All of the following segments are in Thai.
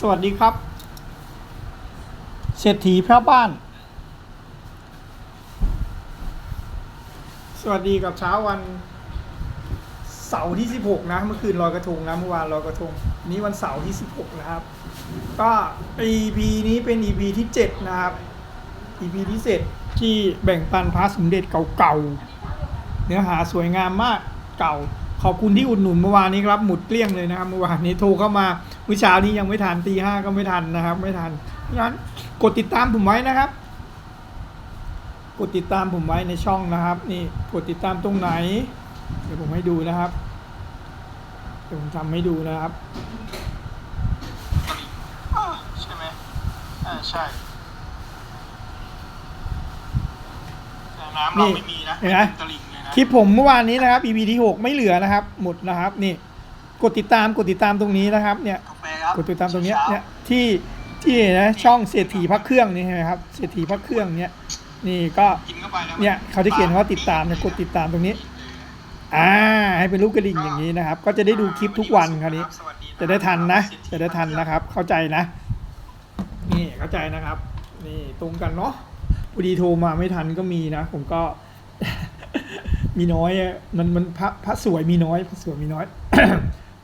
สวัสดีครับ เศรษฐีพระบ้าน สวัสดีกับเช้าวัน เสาร์ที่ 16 นะ เมื่อคืนลอยกระทงนะเมื่อวานลอยกระทง นี้วันเสาร์ที่ 16 นะครับ ก็ EP นี้เป็น EP ที่ 7 นะครับ EP ที่เสร็จที่แบ่งปันพระสมเด็จเก่าๆ เนื้อหาสวยงามมากเก่า ขอบคุณที่อุดหนุนเมื่อวานนี้ครับ หมุดเกลี้ยงเลยนะครับ เมื่อวานนี้โทรเข้ามา มื่อเช้านี้ยังไม่ทันตีห้าก็ไม่ทันนะครับ ไม่ทันงั้นกดติดตามผมไว้นะครับ กดติดตามผมไว้ในช่องนะครับ นี่กดติดตามตรงไหน เดี๋ยวผมให้ดูนะครับเดี๋ยวผมทำให้ดูนะครับอ่าใช่ไหมอ่าใช่แต่น้ำเราไม่มีนะเห็นไหมตลิ่งเลยนะคลิปผมเมื่อวานนี้นะครับ EP ที่ 6 ไม่เหลือนะครับ หมดนะครับ นี่ กดติดตามกดติดตามตรงนี้นะครับ เนี่ย กาแฟครับกดติดตามตรงเนี้ยช้าเนี่ยที่ที่นะช่องเศรษฐีพักเครื่องนี่ใช่ไหมครับเศรษฐีพักเครื่องเนี่ยนี่ก็กินเข้าไปแล้วเนี่ยเขาจะเขียนว่าติดตามเนี่ยกดติดตามตรงนี้อ่าให้เป็นรูปกระดิ่งอย่างนี้นะครับ ก็จะได้ดูคลิปทุกวันคราวนี้สวัสดีจะได้ทันนะ จะได้ทันนะครับ เข้าใจนะ นี่เข้าใจนะครับ นี่ตรงกันเนาะพอดีโทรมาไม่ทันก็มีนะ ผมก็มีน้อยอะมันมันพระพระสวยมีน้อยพระสวยมีน้อย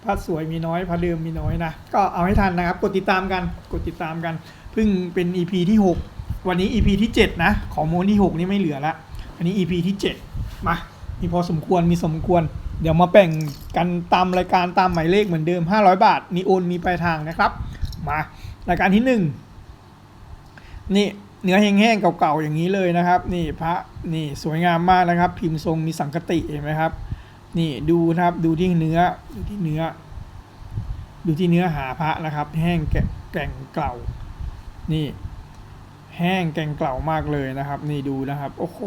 พระสวยมีน้อยพระเดิมมีน้อยนะ ก็เอาให้ทันนะครับ กดติดตามกันกดติดตามกันเพิ่งเป็น EP ที่ 6 วันนี้ EP ที่ 7 นะ ของโมนที่6นี่ไม่เหลือละอันนี้ EP ที่ 7 มา มีพอสมควรมีสมควร เดี๋ยวมาแบ่งกันตามรายการตามหมายเลขเหมือนเดิม 500 บาท มีโอนมีปลายทางนะครับ มารายการที่ 1 นี่เนื้อแห้งๆเก่าๆอย่างนี้เลยนะครับ นี่พระนี่สวยงามมากนะครับ พิมพ์ทรงมีสังกติเห็นไหมครับ นี่ดูนะครับดูที่เนื้อดูที่เนื้อ ดูที่เนื้อหาพระนะครับ แห้งแก,แก่งเก่า นี่ แห้งแก่งเก่ามากเลยนะครับ นี่ดูนะครับโอ้โห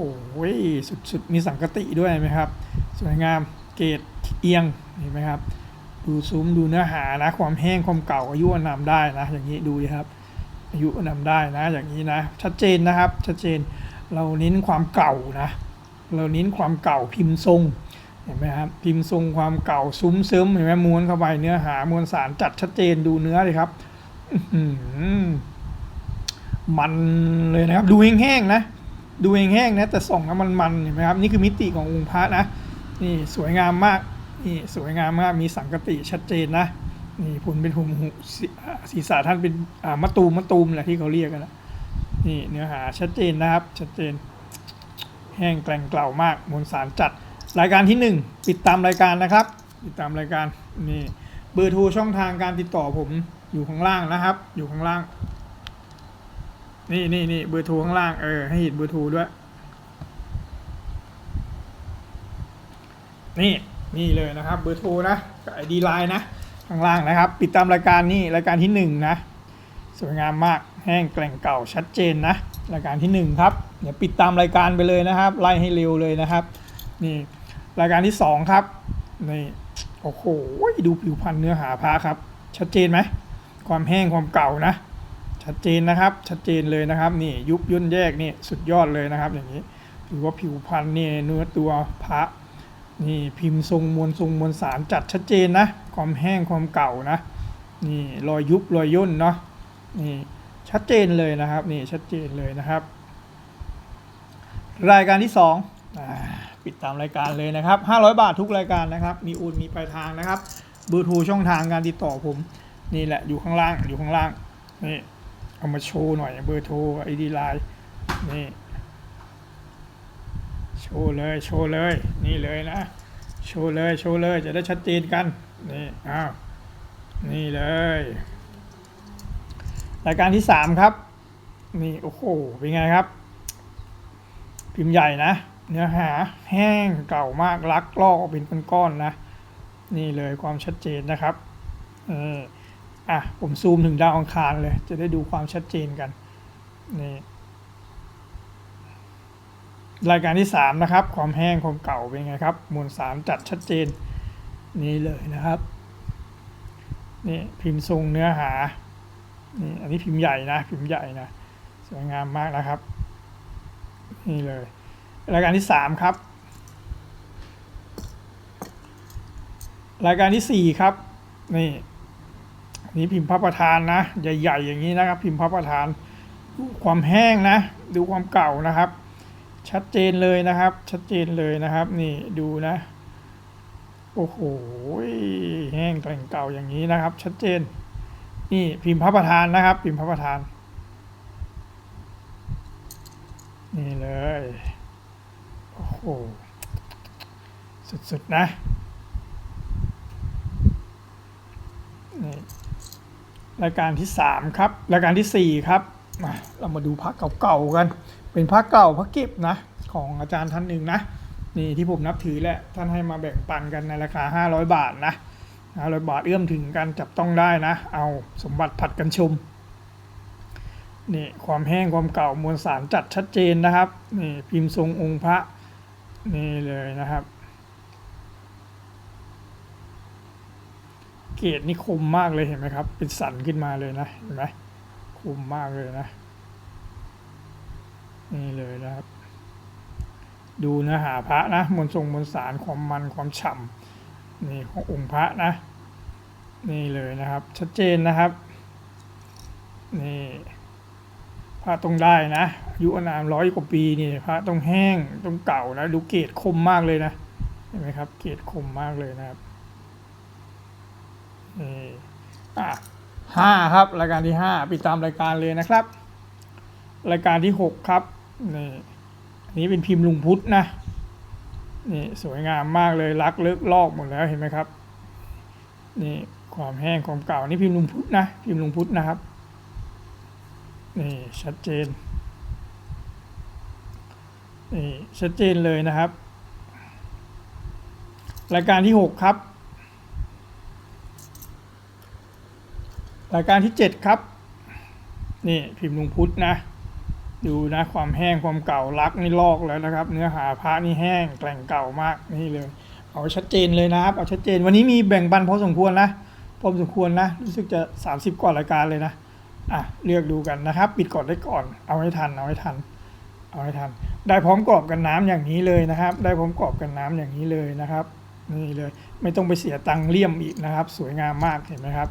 สุดๆมีสังกติด้วยไหมครับ สวยงามเกรดเอียงเห็นไหมครับ ดูซุ้มดูเนื้อหานะ ความแห้งความเก่าอายุอานาได้นะอย่างนี้ดูดิครับ อายุอานาได้นะ อย่างนี้นะ ชัดเจนนะครับ ชัดเจนเราเน้นความเก่านะ เราเน้นความเก่าพิมพ์ทรง เห็นไหมครับพิมพ์ทรงความเก่าซุ้มซิมเห็นไหมม้วนเข้าไปเนื้อหามวลสารจัดชัดเจนดูเนื้อเลยครับมันเลยนะครับ ดูแห้งๆนะ ดูแห้งๆนะ แต่ส่องแล้วมันมันเห็นไหมครับ นี่คือมิติขององค์พระนะนี่สวยงามมากนี่สวยงามมากมีสังกติชัดเจนนะนี่ผลเป็นหุมหุศีอ่าศีรษะท่านเป็นอ่ามะตูมมะตูมแหละที่เขาเรียกกันนะนี่เนื้อหาชัดเจนนะครับ ชัดเจน แห้งแกร่งเกล่ามากมวลสารจัด รายการที่หนึ่งปิดตามรายการนะครับ ติดตามรายการนี่เบอร์โทรช่องทางการติดต่อผมอยู่ข้างล่างนะครับ อยู่ข้างล่าง นี่นี่นี่เบอร์โทรข้างล่างเออให้เห็นเบอร์โทรด้วย นี่นี่เลยนะครับ เบอร์โทรนะกับไอดีไลน์นะข้างล่างนะครับปิดตามรายการนี่รายการที่หนึ่งนะสวยงามมากแห้งแกร่งเก่าชัดเจนนะรายการที่หนึ่งครับเดี๋ยวปิดตามรายการไปเลยนะครับ ไล่ให้เร็วเลยนะครับ นี่ รายการที่สองครับนี่โอ้โหดูผิวพรรณเนื้อหาพระครับ ชัดเจนไหมความแห้งความเก่านะ ชัดเจนนะครับ ชัดเจนเลยนะครับ นี่ยุบย่นแยกนี่สุดยอดเลยนะครับ อย่างนี้ถือว่าผิวพรรณนี่เนื้อตัวพระนี่พิมพ์ทรงมวลทรงมวลสารจัดชัดเจนนะ ความแห้งความเก่านะ นี่รอยยุบรอยย่นเนาะนี่ชัดเจนเลยนะครับ นี่ชัดเจนเลยนะครับ รายการที่สองอา ปิดตามรายการเลยนะครับ 500 บาททุกรายการนะครับ มีโอนมีปลายทางนะครับเบอร์โทรช่องทางการติดต่อผม นี่แหละอยู่ข้างล่างอยู่ข้างล่างนี่เอามาโชว์หน่อยเบอร์โทรไอดีไลน์นี่โชว์เลยโชว์เลยนี่เลยนะโชว์เลยโชว์เลยจะได้ชัดเจนกันนี่อ้าวนี่เลย รายการที่สามครับ นี่โอ้โหเป็นไงครับ พิมพ์ใหญ่นะ เนื้อหาแห้งเก่ามากลักลอกออกเป็นก้อนๆนะ นี่เลยความชัดเจนนะครับเอออะผมซูมถึงดาวอังคารเลย จะได้ดูความชัดเจนกันนี่รายการที่ 3 นะครับ ความแห้งความเก่าเป็นไงครับมวลสารจัดชัดเจนนี่เลยนะครับนี่พิมพ์ทรงเนื้อหานี่อันนี้พิมพ์ใหญ่นะ พิมพ์ใหญ่นะ สวยงามมากนะครับ นี่เลย รายการที่สามครับ รายการที่สี่ครับ นี่นี่พิมพ์พระประธานนะใหญ่ๆอย่างนี้นะครับ พิมพ์พระประธานดูความแห้งนะ ดูความเก่านะครับ ชัดเจนเลยนะครับ ชัดเจนเลยนะครับ นี่ดูนะโอ้โหแห้งแกร่งเก่าอย่างนี้นะครับ ชัดเจน นี่พิมพ์พระประธานนะครับ พิมพ์พระประธาน นี่เลย หสุดๆนะนี่รายการที่สามครับ รายการที่สี่ครับมาเรามาดูพระเก่าๆกัน เป็นพระเก่าพระเก็บนะ ของอาจารย์ท่านหนึ่งนะ นี่ที่ผมนับถือแหละ ท่านให้มาแบ่งปันกันในราคา 500 บาทนะ500บาทเอื้อมถึงกันจับต้องได้นะ เอาสมบัติผัดกันชม นี่ความแห้งความเก่ามวลสารจัดชัดเจนนะครับ นี่พิมพ์ทรงองค์พระ นี่เลยนะครับเกรดนี่คมมากเลยเห็นไหมครับ เป็นสันขึ้นมาเลยนะเห็นไหมคมมากเลยนะ นี่เลยนะครับ ดูเนื้อหาพระนะมวลทรงมวลสารความมันความฉ่ำนี่ขององค์พระนะ นี่เลยนะครับ ชัดเจนนะครับ นี่ พระต้องได้นะอายุอานามร้อยกว่าปีนี่พระต้องแห้งต้องเก่านะดูเกรดคมมากเลยนะเห็นไหมครับ เกรดคมมากเลยนะครับนี่อะห้าครับ รายการที่ห้าปิดตามรายการเลยนะครับ รายการที่หกครับนี่อันนี้เป็นพิมพ์ลุงพุทธนะนี่สวยงามมากเลยรักเลิกลอกหมดแล้วเห็นไหมครับนี่ความแห้งความเก่านี่พิมพ์ลุงพุทธนะพิมพ์ลุงพุทธนะครับ นี่ชัดเจนนี่ชัดเจนเลยนะครับ รายการที่หกครับ รายการที่ 7 ครับ นี่พิมพ์ลุงพุทธนะ ดูนะความแห้งความเก่ารักนี่ลอกแล้วนะครับ เนื้อหาพระนี่แห้งแกล่งเก่ามากนี่เลย เอาชัดเจนเลยนะครับ เอาชัดเจนวันนี้มีแบ่งปันพอสมควรนะพอสมควรนะ รู้สึกจะ 30 กว่ารายการเลยนะ อะเลือกดูกันนะครับ ปิดก่อนได้ก่อน เอาให้ทันเอาให้ทัน เอาให้ทัน ได้พร้อมกรอบกันน้ำอย่างนี้เลยนะครับ ได้พร้อมกรอบกันน้ำอย่างนี้เลยนะครับนี่เลยไม่ต้องไปเสียตังค์เลี่ยมอีกนะครับ สวยงามมากเห็นไหมครับ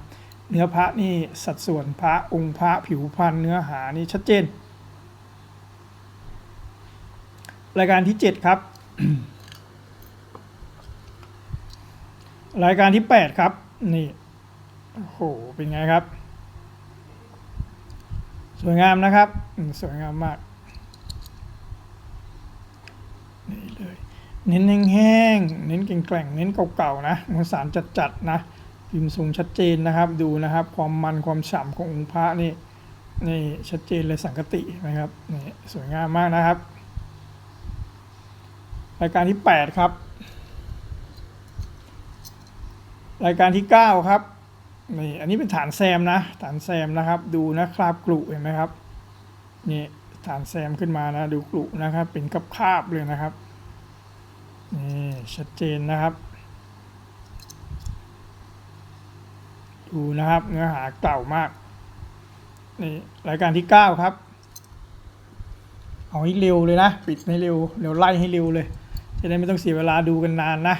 เนื้อพระนี่สัดส่วนพระองค์พระผิวพรรณเนื้อหานี่ชัดเจน รายการที่ 7 ครับ รายการที่ 8 ครับ นี่โอ้โหเป็นไงครับ สวยงามนะครับ สวยงามมาก นี่เลย เน้นแห้งๆ เน้นแกร่งๆ เน้นเก่าๆ นะมวลสารจัดๆ นะ พิมพ์สูงชัดเจนนะครับ ดูนะครับ ความมันความฉ่ำขององค์พระนี่ นี่ชัดเจนเลยสังกตินะครับ นี่สวยงามมากนะครับ รายการที่ 8 ครับ รายการที่ 9 ครับ นี่อันนี้เป็นฐานแซมนะ ฐานแซมนะครับ ดูนะคราบกลุเห็นไหมครับนี่ฐานแซมขึ้นมานะ ดูกลุนะครับ เป็นกับคาบเลยนะครับนี่ชัดเจนนะครับ ดูนะครับเนื้อหาเก่ามากนี่รายการที่ 9 ครับเอาให้เร็วเลยนะ ปิดให้เร็วเดี๋ยวไล่ให้เร็วเลย จะได้ไม่ต้องเสียเวลาดูกันนานนะ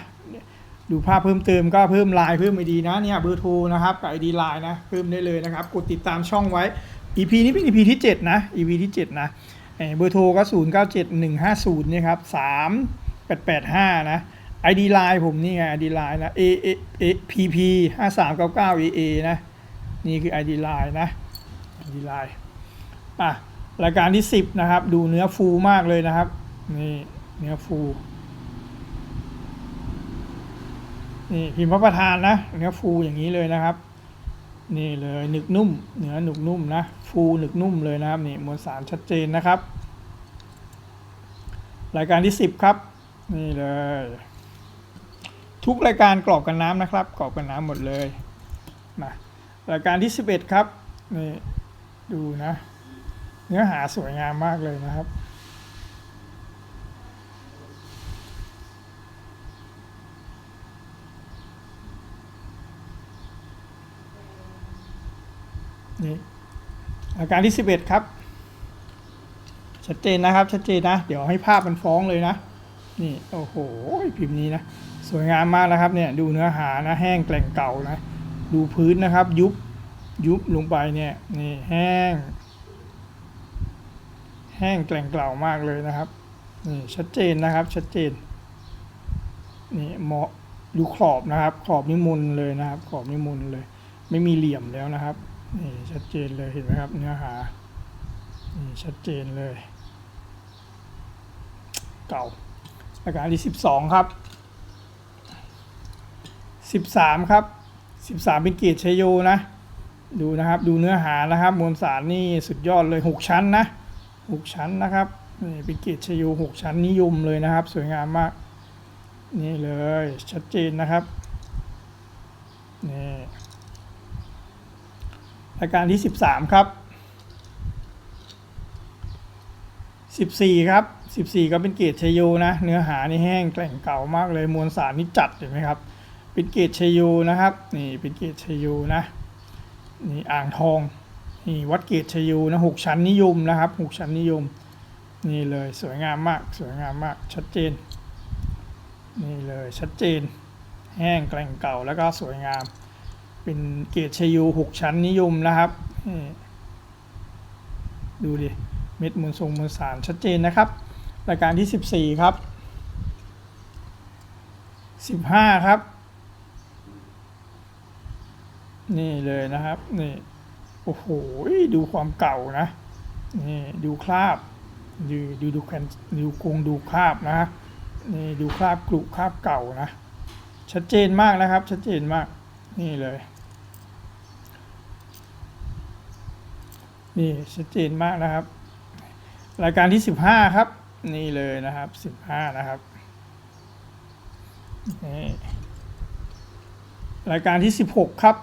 ดูภาพเพิ่มเติมก็เพิ่มไลน์เพิ่มไอดีนะเนี่ยเบอร์โทรนะครับกับไอดีไลน์นะเพิ่มได้เลยนะครับ กดติดตามช่องไว้ EP นี้เป็น EP ที่ 7 นะ EP ที่ 7 นะเอ่อเบอร์โทรก็ 0 9 7 1 5 0เนี่ยครับ3 8 8 5 นะ ID line ผมนี่ไง ID line นะ A A A P P 5 3 9 9 A A นะ นี่คือ ID line นะ ID line อะรายการที่ 10 นะครับ ดูเนื้อฟูมากเลยนะครับ นี่ เนื้อฟู นี่พิมพ์ประธานนะเนื้อฟูอย่างนี้เลยนะครับ นี่เลยหนึกนุ่มเนื้อหนึกนุ่มนะ ฟูหนึกนุ่มเลยนะครับนี่มวลสารชัดเจนนะครับ รายการที่ 10 ครับ นี่เลย ทุกรายการกรอบกันน้ำนะครับ กรอบกันน้ำหมดเลยมารายการที่ 11 ครับนี่ดูนะ เนื้อหาสวยงามมากเลยนะครับ นี่อาการที่ 11 ครับ ชัดเจนนะครับ ชัดเจนนะ เดี๋ยวให้ภาพมันฟ้องเลยนะ นี่โอ้โหพิมพ์นี้นะ สวยงามมากนะครับเนี่ยดูเนื้อหานะแห้งแกล่งเก่านะ ดูพื้นนะครับ ยุบยุบลงไปเนี่ยนี่แห้ง แห้งแกล่งเก่ามากเลยนะครับนี่ชัดเจนนะครับชัดเจนนี่เหมาะดูขอบนะครับ ขอบนิมนเลยนะครับ ขอบนิมนเลย ไม่มีเหลี่ยมแล้วนะครับ นี่ชัดเจนเลยเห็นไหมครับ เนื้อหา นี่ชัดเจนเลย เก่าราการที่สิบสองครับสิบสามครับสิบสามเป็นเกียรติชยโยนะ ดูนะครับ ดูเนื้อหานะครับ มวลสารนี่สุดยอดเลยหกชั้นนะหกชั้นนะครับนี่เป็นเกียรติชยโยหกชั้นนิยมเลยนะครับ สวยงามมาก นี่เลย ชัดเจนนะครับ นี่ รายการที่สิบสามครับสิบสี่ครับสิบสี่ก็เป็นเกรดชยโยนะ เนื้อหานี่แห้งแกร่งเก่ามากเลยมวลสารนี่จัดเห็นไหมครับ เป็นเกรดชยโยนะครับนี่เป็นเกรดชยโยนะนี่อ่างทองนี่วัดเกตชยูนะหกชั้นนิยมนะครับหกชั้นนิยม นี่เลยสวยงามมากสวยงามมากชัดเจน นี่เลยชัดเจน แห้งแกร่งเก่าแล้วก็สวยงาม เป็นเกตชยูหกชั้นนิยมนะครับ ดูดิ เม็ดมวลทรงมวลสารชัดเจนนะครับ รายการที่ 14 ครับ 15 ครับ นี่เลยนะครับ นี่ โอ้โห ดูความเก่านะ นี่ ดูคราบ ดูดูดูแคนดูกงดูคราบนะ นี่ ดูคราบกรุคราบเก่านะ ชัดเจนมากนะครับ ชัดเจนมากนี่เลย นี่ชัดเจนมากนะครับ รายการที่สิบห้าครับ นี่เลยนะครับสิบห้านะครับรายการที่สิบหกครับ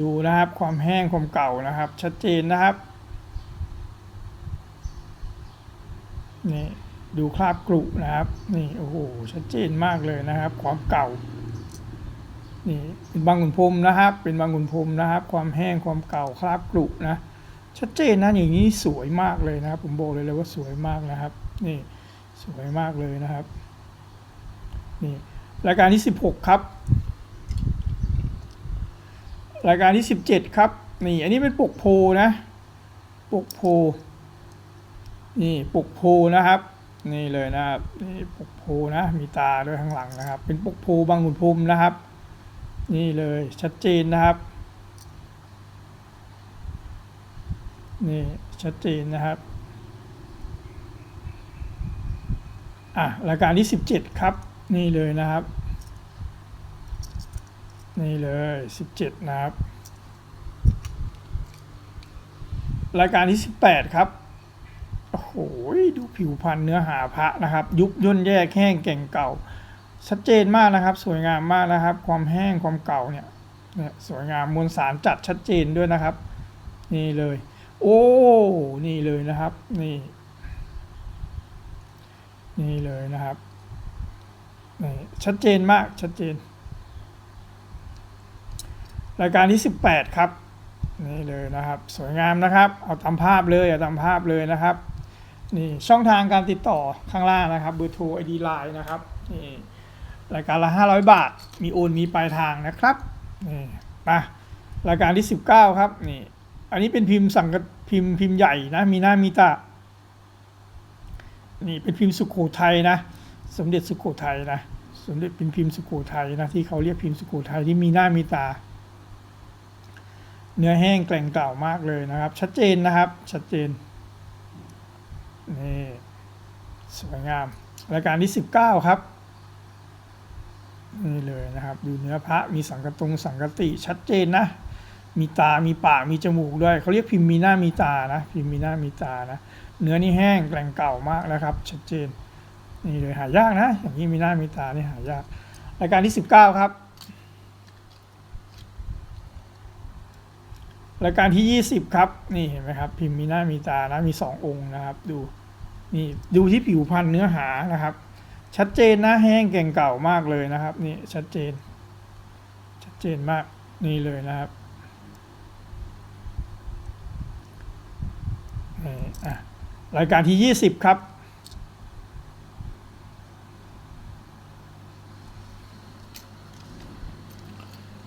ดูนะครับความแห้งความเก่านะครับ ชัดเจนนะครับนี่ดูคราบกรุนะครับ นี่โอ้โหชัดเจนมากเลยนะครับ ความเก่า นี่เป็นบางขุนพรมนะครับ เป็นบางขุนพรมนะครับ ความแห้งความเก่าคราบกรุนะ ชัดเจนนะอย่างนี้สวยมากเลยนะครับ ผมบอกเลยเลยว่าสวยมากนะครับ นี่สวยมากเลยนะครับ นี่รายการที่ 16 ครับ รายการที่ 17 ครับ นี่อันนี้เป็นปกโพนะ ปกโพ นี่ปกโพนะครับนี่เลยนะครับนี่ปกโพนะมีตาด้วยข้างหลังนะครับ เป็นปกโพบางขุนพรมนะครับ นี่เลยชัดเจนนะครับ นี่ชัดเจนนะครับอะรายการที่ 17 ครับ นี่เลยนะครับ นี่เลย 17 นะครับ รายการที่ 18 ครับโอ้โหดูผิวพรรณเนื้อหาพระนะครับ ยุบย่นแยกแห้งแก่งเก่า ชัดเจนมากนะครับ สวยงามมากนะครับ ความแห้งความเก่าเนี่ยเนี่ยสวยงามมวลสารจัดชัดเจนด้วยนะครับ นี่เลย โอ้นี่เลยนะครับ นี่ นี่เลยนะครับนี่ชัดเจนมากชัดเจน รายการที่ 18 ครับนี่เลยนะครับ สวยงามนะครับ เอาตามภาพเลยเอาตามภาพเลยนะครับนี่ช่องทางการติดต่อข้างล่างนะครับเบอร์โทรไอดีไลน์นะครับนี่ รายการละ 500 บาท มีโอนมีปลายทางนะครับนี่มารายการที่ 19 ครับนี่อันนี้เป็นพิมพ์สั่งพิมพ์พิมพ์ใหญ่นะมีหน้ามีตานี่เป็นพิมพ์สุโขทัยนะ สมเด็จสุโขทัยนะสมเด็จเป็นพิมพ์สุโขทัยนะที่เขาเรียกพิมพ์สุโขทัยที่มีหน้ามีตา เนื้อแห้งแกร่งเก่ามากเลยนะครับ ชัดเจนนะครับชัดเจนนี่สวยงาม รายการที่ 19 ครับ นี่เลยนะครับ ดูเนื้อพระมีสังกตงสังกติชัดเจนนะ มีตา มีปาก มีจมูกด้วยเขาเรียกพิมพ์มีหน้ามีตานะ พิมพ์มีหน้ามีตานะ เนื้อนี่แห้งแกร่งเก่ามากนะครับ ชัดเจน นี่เลยหายากนะ อย่างนี้มีหน้ามีตานี่หายาก รายการที่ 19 ครับ รายการที่ 20 ครับ นี่เห็นไหมครับ พิมพ์มีหน้ามีตานะ มี 2 องค์นะครับ ดู นี่ดูที่ผิวพันธุ์เนื้อหานะครับ ชัดเจนนะแห้งแก่งเก่ามากเลยนะครับนี่ชัดเจน ชัดเจนมากนี่เลยนะครับรายการที่ 20 ครับ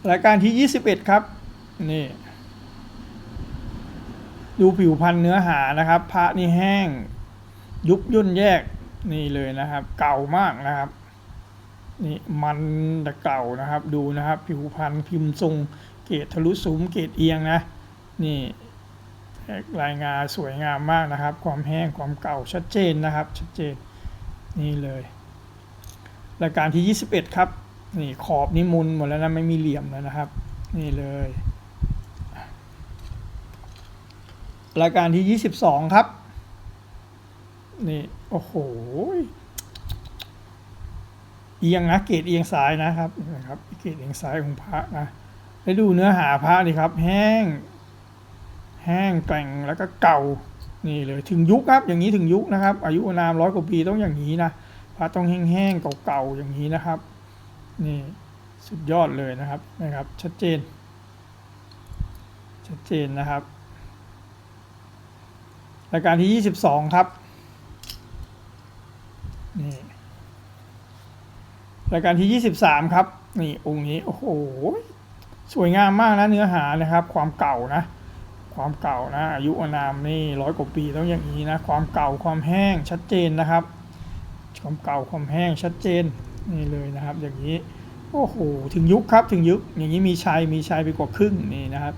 รายการที่ 21 ครับ นี่ ดูผิวพันธุ์เนื้อหานะครับ พระนี่แห้ง ยุบย่นแยก นี่เลยนะครับ เก่ามากนะครับ นี่มันแต่เก่านะครับ ดูนะครับ ผิวพันธุ์พิมพ์ทรงเกรดทะลุสูงเกรดเอียงนะ นี่รายงาสวยงามมากนะครับ ความแห้งความเก่าชัดเจนนะครับ ชัดเจนนี่เลยรายการที่ 21 ครับ นี่ขอบนี่มุนหมดแล้วนะไม่มีเหลี่ยมแล้วนะครับ นี่เลยรายการที่ 22 ครับ นี่ โอ้โห เอียงนะ เกรดเอียงซ้ายนะครับนะครับ เกรดเอียงซ้ายของพระนะแล้วดูเนื้อหาพระนี่ครับ แห้ง แห้งแกร่งแล้วก็เก่า นี่เลยถึงยุคครับ อย่างนี้ถึงยุคนะครับ อายุนามร้อยกว่าปีต้องอย่างนี้นะพระต้องแห้งๆเก่าๆอย่างนี้นะครับ นี่สุดยอดเลยนะครับนะครับ ชัดเจน ชัดเจนนะครับรายการที่ 22 ครับ นี่รายการที่ 23 ครับ นี่องค์นี้โอ้โหสวยงามมากนะเนื้อหานะครับ ความเก่านะ ความเก่านะ อายุอานามนี่ร้อยกว่าปีต้องอย่างนี้นะ ความเก่าความแห้งชัดเจนนะครับ ความเก่าความแห้งชัดเจนนี่เลยนะครับ อย่างนี้โอ้โหถึงยุคครับถึงยุคอย่างนี้มีชัยมีชัยไปกว่าครึ่งนี่นะครับ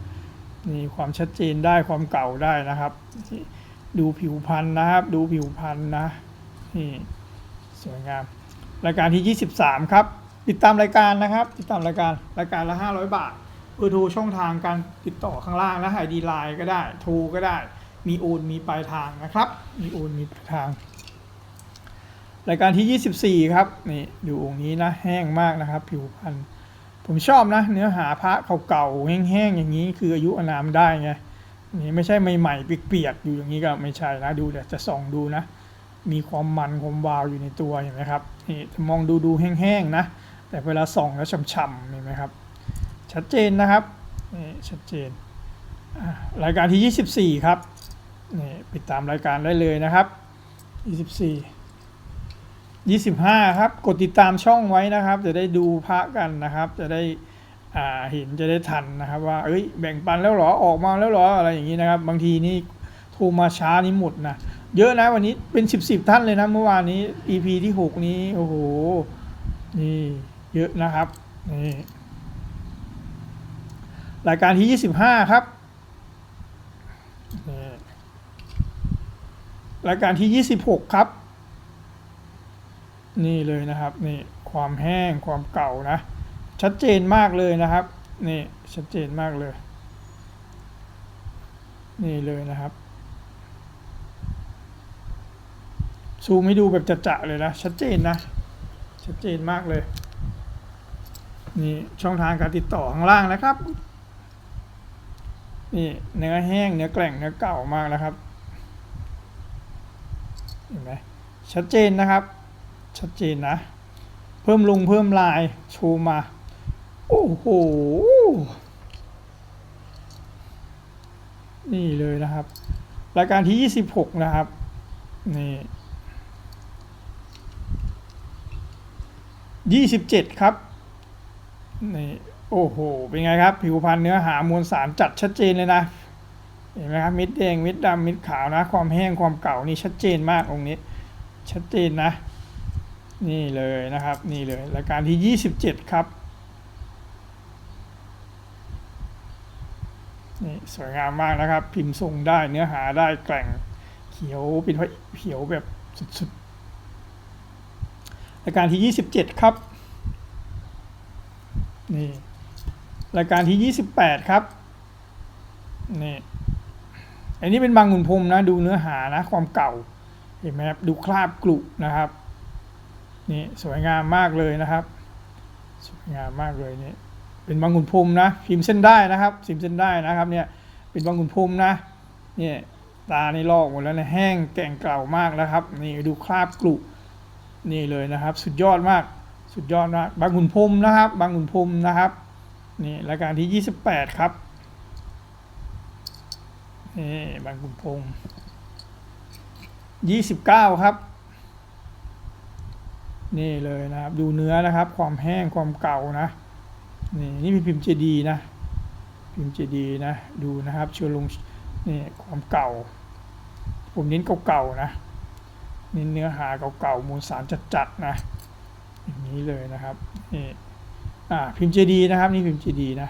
นี่ความชัดเจนได้ความเก่าได้นะครับ ดูผิวพันธุ์นะครับ ดูผิวพันธุ์นะนี่ สวยงาม รายการที่ 23 ครับ ติดตามรายการนะครับ ติดตามรายการรายการละ 500 บาทเบอร์โทรช่องทางการติดต่อข้างล่างและไอดีไลน์ก็ได้โทรก็ได้ มีโอนมีปลายทางนะครับ มีโอนมีปลายทาง รายการที่ 24 ครับนี่ดูองค์นี้นะแห้งมากนะครับ ผิวพันผมชอบนะ เนื้อหาพระเก่าๆแห้งๆอย่างนี้คืออายุอนามได้ไงนี่ไม่ใช่ใหม่ๆเปียกๆอยู่อย่างนี้ก็ไม่ใช่นะดูเดี๋ยวจะส่องดูนะ มีความมันความวาวอยู่ในตัวเห็นไหมครับนี่มองดูดูแห้งๆนะแต่เวลาส่องแล้วช่ำๆเห็นไหมครับ ชัดเจนนะครับนี่ชัดเจนรายการที่ 24 ครับนี่ติดตามรายการได้เลยนะครับ 24 25 ครับ กดติดตามช่องไว้นะครับ จะได้ดูพระกันนะครับ จะได้เห็นจะได้ทันนะครับ ว่าเอ้ยแบ่งปันแล้วหรอออกมาแล้วหรออะไรอย่างนี้นะครับ บางทีนี่โทรมาช้านี่หมดนะ เยอะนะวันนี้เป็นสิบสิบท่านเลยนะเมื่อวานนี้ EP ที่หกนี้โอ้โหนี่เยอะนะครับนี่รายการที่ยี่สิบห้าครับรายการที่ยี่สิบหกครับ นี่เลยนะครับนี่ความแห้งความเก่านะ ชัดเจนมากเลยนะครับนี่ชัดเจนมากเลย นี่เลยนะครับ ซูมให้ดูแบบจะๆเลยนะ ชัดเจนนะ ชัดเจนมากเลย นี่ช่องทางการติดต่อข้างล่างนะครับ นี่เนื้อแห้งเนื้อแกร่งเนื้อเก่ามากนะครับเห็นไหมชัดเจนนะครับ ชัดเจนนะ เพิ่มลงเพิ่มลายโชว์มา โอ้โหนี่เลยนะครับ รายการที่ 26 นะครับ นี่ ยี่สิบเจ็ดครับนี่โอ้โห เป็นไงครับ ผิวพรรณเนื้อหามวลสารจัดชัดเจนเลยนะ เห็นไหมครับม็ดแดงม็ดดำม็ดขาวนะ ความแห้งความเก่านี่ชัดเจนมากองค์นี้ ชัดเจนนะ นี่เลยนะครับ นี่เลยรายการที่ยี่สิบเจ็ดครับนี่สวยงามมากนะครับ พิมพ์ทรงได้เนื้อหาได้แกร่งเขียวเป็นเขียวแบบสุดๆ รายการที่ 27 ครับ นี่ รายการที่ 28 ครับ นี่ อันนี้เป็นบางขุนพรมนะ ดูเนื้อหานะ ความเก่า เห็นไหมครับ ดูคราบกลุนะครับ นี่สวยงามมากเลยนะครับ สวยงามมากเลยนี่เป็นบางขุนพรมนะ พิมพ์เส้นได้นะครับพิมพ์เส้นได้นะครับ เนี่ย เป็นบางขุนพรมนะ เนี่ย ตาในลอกหมดแล้วนะแห้งแก่งเก่ามากนะครับ นี่ดูคราบกลุ่ นี่เลยนะครับ สุดยอดมากสุดยอดมากบางขุนพรมนะครับ บางขุนพรมนะครับนี่รายการที่ 28 ครับนี่บางขุนพรม29 ครับนี่เลยนะครับดูเนื้อนะครับ ความแห้งความเก่านะนี่นี่เป็นพิมพ์เจดีนะพิมพ์เจดีนะดูนะครับเชิญลงนี่ความเก่า ผมเน้นเก่าๆนะ น้นเนื้อหาเก่าๆมูลสารจัดๆนะอย่างนี้เลยนะครับนี่อ่าพิมพ์เจดีนะครับนี่พิมพ์เจดีนะ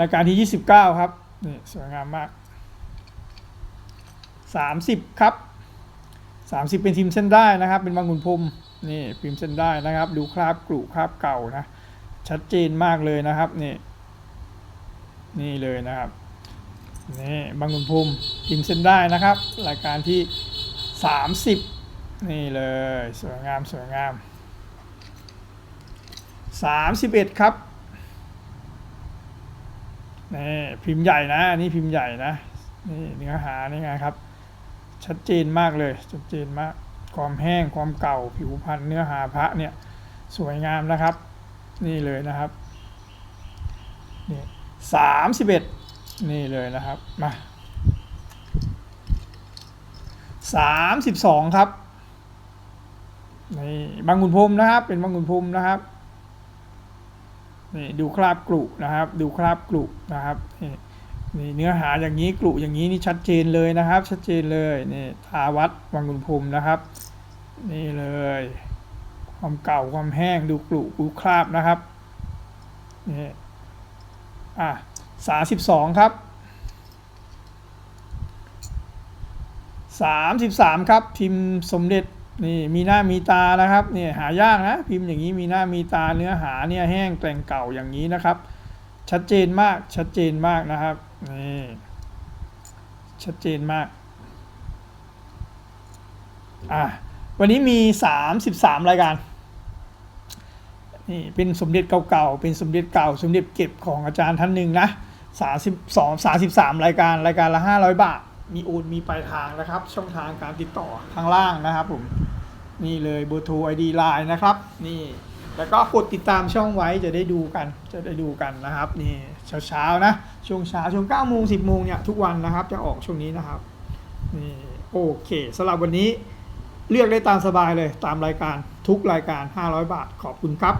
รายการที่ 29 ครับนี่สวยงามมาก 30 ครับ 30 เป็นพิมพ์เส้นได้นะครับ เป็นบางขุนพรมนี่พิมพ์เส้นได้นะครับ ดูคราบกรุคราบเก่านะชัดเจนมากเลยนะครับนี่นี่เลยนะครับนี่บางขุนพรมพิมพ์เส้นได้นะครับ รายการที่ 30 นี่เลย สวยงามสวยงาม 31 ครับนี่พิมพ์ใหญ่นะอันนี่พิมพ์ใหญ่นะนี่เนื้อหานี่ไงครับ ชัดเจนมากเลยชัดเจนมากความแห้งความเก่าผิวพันธุ์เนื้อหาพระเนี่ยสวยงามนะครับ นี่เลยนะครับนี่สามสิบเอ็ดนี่เลยนะครับมา สามสิบสองครับนี่บางขุนพรมนะครับ เป็นบางขุนพรมนะครับนี่ดูคราบกรุนะครับ ดูคราบกรุนะครับนี่เนื้อหาอย่างนี้กรุอย่างนี้นี่ชัดเจนเลยนะครับ ชัดเจนเลยนี่ทาวัดบางขุนพรมนะครับ นี่เลย ความเก่าความแห้งดูกรุดูคราบนะครับนี่อะสาสิบสองครับ สามสิบสามครับ พิมพ์สมเด็จนี่มีหน้ามีตานะครับนี่หายากนะพิมพ์อย่างนี้มีหน้ามีตาเนื้อหาเนี่ยแห้งแต่งเก่าอย่างนี้นะครับ ชัดเจนมากชัดเจนมากนะครับนี่ชัดเจนมากอะวันนี้มี 33 รายการนี่เป็นสมเด็จเก่าๆเป็นสมเด็จเก่า สมเด็จเก็บของอาจารย์ท่านหนึ่งนะ32 33 รายการรายการละ 500 บาท มีโอนมีปลายทางนะครับ ช่องทางการติดต่อข้างล่างนะครับผมนี่เลยเบอร์โทรไอดีไลน์นะครับ นี่แล้วก็กดติดตามช่องไว้จะได้ดูกันจะได้ดูกันนะครับ นี่เช้าๆนะช่วงเช้าช่วง9โมง10โมงเนี่ยทุกวันนะครับจะออกช่วงนี้นะครับนี่โอเคสำหรับวันนี้เลือกได้ตามสบายเลยตามรายการทุกรายการ 500 บาทขอบคุณครับ